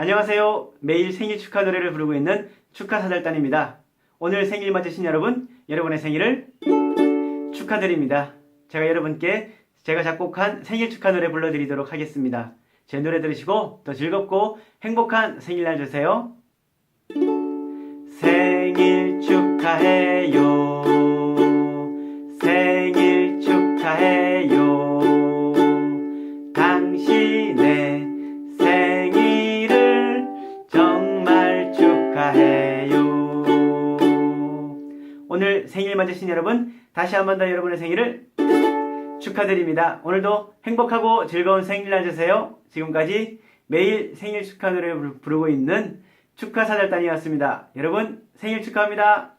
안녕하세요. 매일 생일 축하 노래를 부르고 있는 축하 사절단입니다. 오늘 생일 맞으신 여러분, 여러분의 생일을 축하드립니다. 제가 여러분께 제가 작곡한 생일 축하 노래 불러드리도록 하겠습니다. 제 노래 들으시고 더 즐겁고 행복한 생일날 되세요. 생일 축하해 오늘 생일 맞으신 여러분, 다시 한 번 더 여러분의 생일을 축하드립니다. 오늘도 행복하고 즐거운 생일날 되세요. 지금까지 매일 생일 축하 노래를 부르고 있는 축하 사절단이었습니다. 여러분 생일 축하합니다.